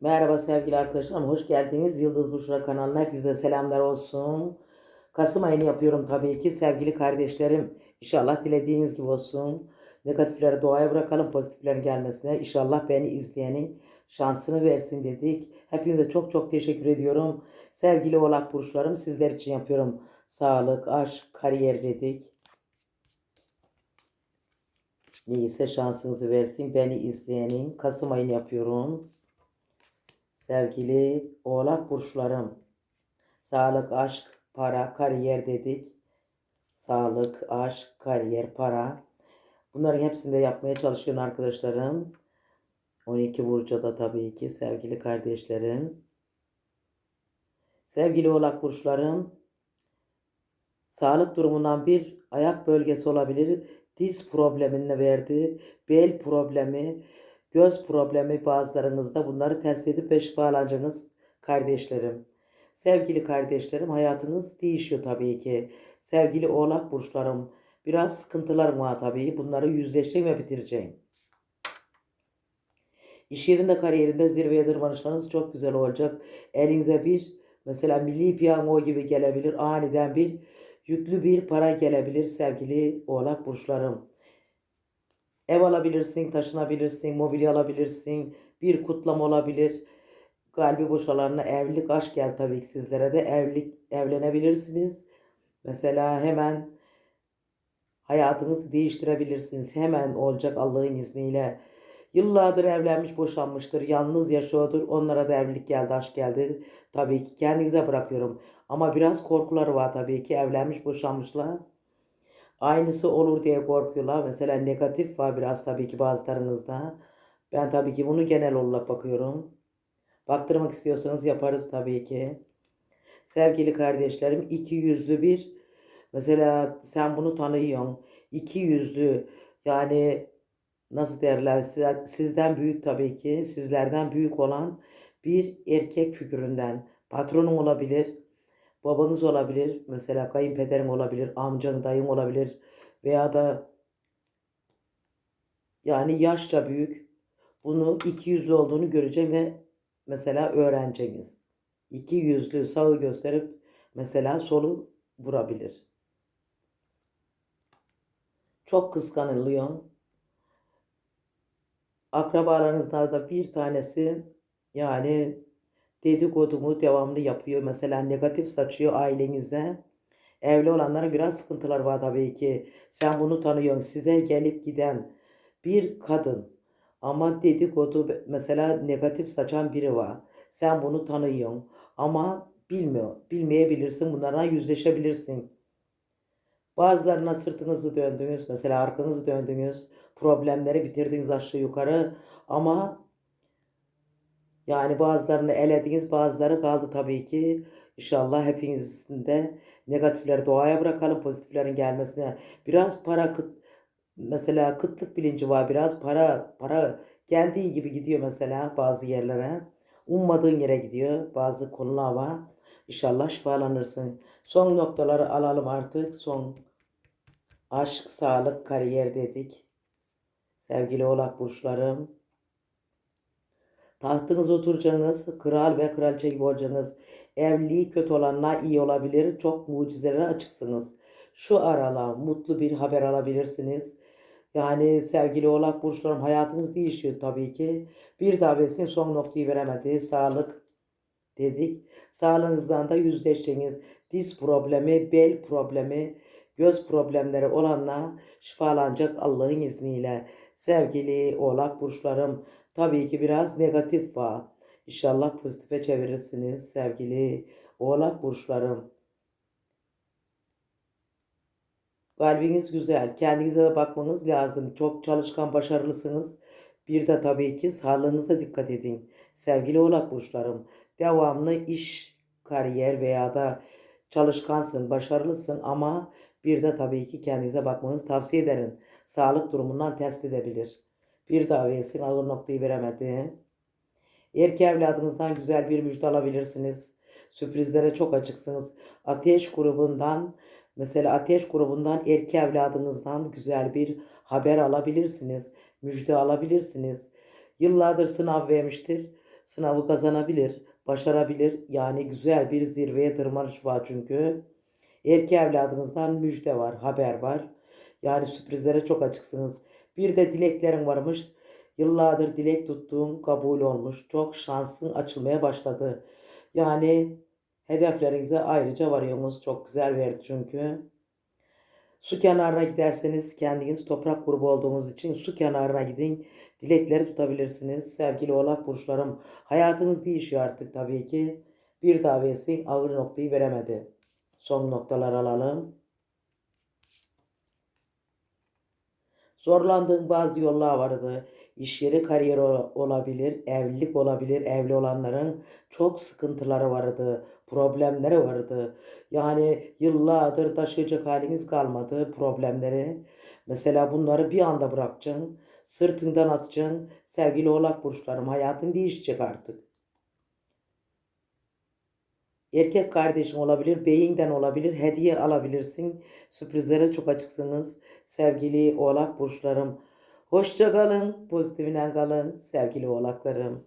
Merhaba sevgili arkadaşlarım, hoş geldiniz. Yıldız Burçlar kanalına hepinize selamlar olsun. Kasım ayını yapıyorum tabii ki sevgili kardeşlerim. İnşallah dilediğiniz gibi olsun. Negatifleri doğaya bırakalım, pozitiflerin gelmesine. İnşallah beni izleyenin şansını versin dedik. Hepinize çok çok teşekkür ediyorum. Sevgili oğlak burçlarım sizler için yapıyorum. Sağlık, aşk, kariyer dedik. Neyse şansınızı versin. Beni izleyenin Kasım ayını yapıyorum. Sevgili oğlak burçlarım. Sağlık, aşk, para, kariyer dedik. Sağlık, aşk, kariyer, para. Bunların hepsini de yapmaya çalışıyorum arkadaşlarım. 12 burcu da tabii ki sevgili kardeşlerim. Sevgili oğlak burçlarım. Sağlık durumundan bir ayak bölgesi olabilir. Diz problemini verdi. Bel problemi, göz problemi bazılarınızda bunları test edip ve şifalanacağınız kardeşlerim. Sevgili kardeşlerim hayatınız değişiyor tabii ki. Sevgili oğlak burçlarım biraz sıkıntılarım var tabii. Bunları yüzleşeceğim ve bitireceğim. İş yerinde kariyerinde zirveye tırmanışlarınız çok güzel olacak. Elinize bir mesela milli piyango gibi gelebilir. Aniden bir yüklü bir para gelebilir sevgili oğlak burçlarım. Ev alabilirsin, taşınabilirsin, mobilya alabilirsin, bir kutlama olabilir. Kalbi boşalarına evlilik, aşk gel tabii ki sizlere de evlilik, evlenebilirsiniz. Mesela hemen hayatınızı değiştirebilirsiniz. Hemen olacak Allah'ın izniyle. Yıllardır evlenmiş, boşanmıştır, yalnız yaşıyordur. Onlara da evlilik geldi, aşk geldi. Tabii ki kendinize bırakıyorum. Ama biraz korkuları var tabii ki evlenmiş, boşanmışlar. Aynısı olur diye korkuyorlar. Mesela negatif var biraz tabii ki bazılarınızda. Ben tabii ki bunu genel olarak bakıyorum. Baktırmak istiyorsanız yaparız tabii ki. Sevgili kardeşlerim iki yüzlü bir mesela sen bunu tanıyorsun. İki yüzlü yani nasıl derler sizden büyük tabii ki sizlerden büyük olan bir erkek figüründen patronun olabilir babanız olabilir mesela kayınpederin olabilir amcan dayın olabilir veya da yani yaşça büyük bunu iki yüzlü olduğunu göreceğim ve mesela öğreneceğiniz. İki yüzlü sağı gösterip mesela solu vurabilir. Çok kıskanılıyor. Akrabalarınızdan da bir tanesi yani dedikodumu devamlı yapıyor. Mesela negatif saçıyor ailenizde. Evli olanların biraz sıkıntılar var tabii ki. Sen bunu tanıyorsun. Size gelip giden bir kadın ama dedikodu mesela negatif saçan biri var. Sen bunu tanıyorsun ama bilmiyor. Bilmeyebilirsin. Bunlarla yüzleşebilirsin. Bazılarına sırtınızı döndünüz, mesela arkanızı döndünüz, problemleri bitirdiniz aşağı yukarı ama yani bazılarını elediniz, bazıları kaldı tabii ki. İnşallah hepinizin de negatifleri doğaya bırakalım, pozitiflerin gelmesine. Biraz para kıt, mesela kıtlık bilinci var, biraz para para geldiği gibi gidiyor mesela bazı yerlere. Ummadığın yere gidiyor bazı konular var. İnşallah şifalanırsın. Son noktaları alalım artık. Son aşk, sağlık, kariyer dedik. Sevgili oğlak burçlarım. Tahtınız oturacaksınız. Kral ve kraliçe gibi olacaksınız. Evliliği kötü olanlar iyi olabilir. Çok mucizelere açıksınız. Şu aralar mutlu bir haber alabilirsiniz. Yani sevgili oğlak burçlarım hayatınız değişiyor tabii ki. Bir davetin son noktayı veremedi. Sağlık dedik. Sağlığınızdan da yüzleşeceğiniz diz problemi, bel problemi, göz problemleri olanla şifalanacak Allah'ın izniyle. Sevgili oğlak burçlarım tabii ki biraz negatif var. İnşallah pozitife çevirirsiniz sevgili oğlak burçlarım. Kalbiniz güzel. Kendinize de bakmanız lazım. Çok çalışkan, başarılısınız. Bir de tabii ki sağlığınıza dikkat edin. Sevgili oğlak burçlarım. Devamlı iş, kariyer veya da çalışkansın, başarılısın ama bir de tabii ki kendinize bakmanızı tavsiye ederim. Sağlık durumundan test edebilir. Bir davesin ağır noktayı veremedi. Erkek evladınızdan güzel bir müjde alabilirsiniz. Sürprizlere çok açıksınız. Ateş grubundan mesela ateş grubundan erkek evladınızdan güzel bir haber alabilirsiniz. Müjde alabilirsiniz. Yıllardır sınav vermiştir. sınavı kazanabilir, başarabilir. Yani güzel bir zirveye tırmanış var çünkü. Erkek evladınızdan müjde var, haber var. Yani sürprizlere çok açıksınız. Bir de dileklerin varmış. Yıllardır dilek tuttuğum kabul olmuş. Çok şansın açılmaya başladı. Yani hedeflerinize ayrıca varıyorsunuz. Çok güzel verdi çünkü. Su kenarına giderseniz kendiniz toprak grubu olduğunuz için su kenarına gidin. Dilekleri tutabilirsiniz. Sevgili oğlak burçlarım. Hayatınız değişiyor artık tabii ki. Bir davesi ağır noktayı veremedi. Son noktalar alalım. Zorlandığın bazı yollar vardı. İş yeri kariyer ol- olabilir, evlilik olabilir. Evli olanların çok sıkıntıları vardı, problemleri vardı. Yani yıllardır taşıyacak haliniz kalmadı problemleri. Mesela bunları bir anda bırakacaksın. Sırtından atacaksın. Sevgili oğlak burçlarım hayatın değişecek artık. Erkek kardeşin olabilir, beyinden olabilir, hediye alabilirsin. Sürprizlere çok açıksınız sevgili oğlak burçlarım. Hoşça kalın, pozitifine kalın sevgili oğlaklarım.